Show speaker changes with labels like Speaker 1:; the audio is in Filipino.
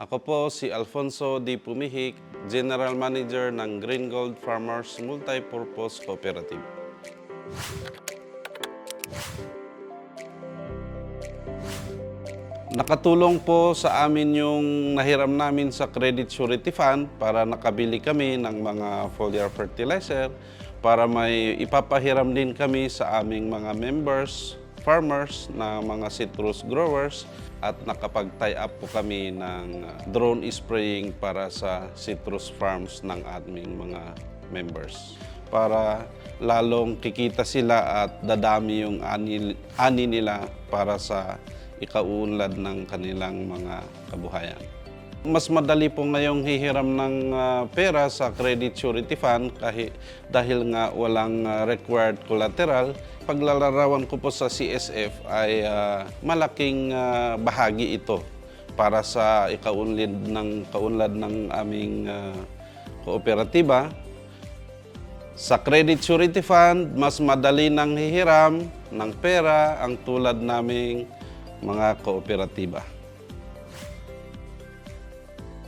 Speaker 1: Ako po si Alfonso D. Pumihik, General Manager ng Green Gold Farmers Multipurpose Cooperative. Nakatulong po sa amin yung nahiram namin sa Credit Surety Fund para nakabili kami ng mga foliar fertilizer para may ipapahiram din kami sa aming mga members, farmers na mga citrus growers at nakapag-tie up po kami ng uh, drone spraying para sa citrus farms ng aming mga members para lalong kikita sila at dadami yung ani, ani nila para sa ikauunlad ng kanilang mga kabuhayan. Mas madali po ngayong hihiram ng ah, pera sa Credit Surety Fund kahit dahil nga walang ah, required collateral. Paglalarawan ko po sa CSF ay ah, malaking ah, bahagi ito para sa ikaunlad ng kaunlad ng aming ah, kooperatiba. Sa Credit Surety Fund, mas madali nang hihiram ng pera ang tulad naming mga kooperatiba.